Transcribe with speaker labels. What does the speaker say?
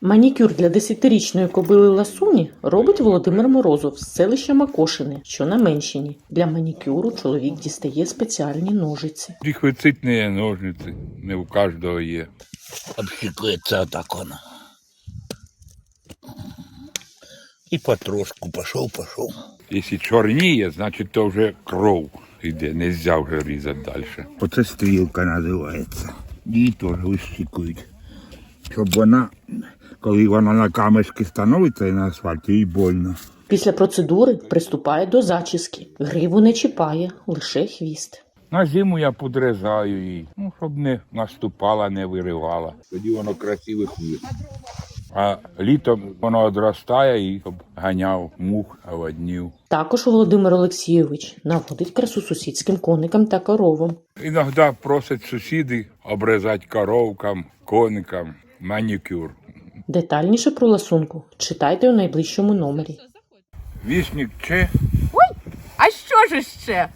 Speaker 1: Манікюр для 10-річної кобили Ласуні робить Володимир Морозов з селища Макошини, що на Менщині. Для манікюру чоловік дістає спеціальні ножиці.
Speaker 2: Дихвицитні ножниці, не у кожного є.
Speaker 3: Обшикується отак воно. І потрошку пішов, пішов.
Speaker 2: Якщо чорніє, значить то вже кров йде, не можна вже різати далі.
Speaker 3: Оце стрілка називається. Її теж вищикують. Щоб вона, коли вона на камешки становиться і на асфальті, їй больно.
Speaker 1: Після процедури приступає до зачіски. Гриву не чіпає, лише хвіст.
Speaker 2: На зиму я подрезаю її, ну, щоб не наступала, не виривала. Тоді воно красиве хвіст. А літом воно одростає і щоб ганяв мух, аваднів.
Speaker 1: Також Володимир Олексійович наводить красу сусідським коникам та коровам.
Speaker 2: Іноді просять сусіди обрізати коровкам, коникам, манікюр.
Speaker 1: Детальніше про ласунку читайте у найближчому номері.
Speaker 2: Вісник Че
Speaker 4: А що ж ще?